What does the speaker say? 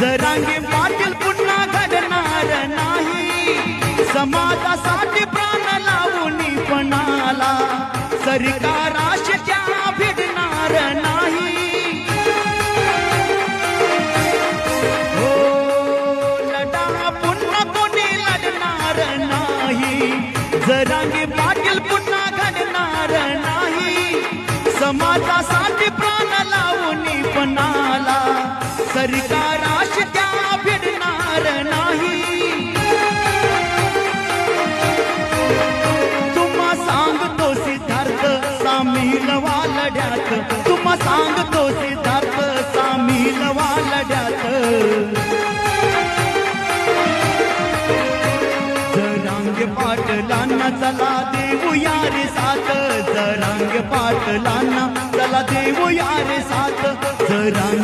जरांगे पाटील पुन्हा घडणार नाही. समाजासाठी प्राण लावून पणाला सरकाराश त्या भिडणार नाही. हो लढा पुन्हा कोणी लढणार नाही. जरांगे पाटील पुन्हा घडणार नाही. समाजासाठी प्राण लावून पणाला सरकार वालड्यात तुम्हा सांगतो सिद्धार्थ सामील वालड्यात जरांग पाटलांना चला देऊया रे साथ. जरांग पाटलांना चला देऊया रे साथ. जरांग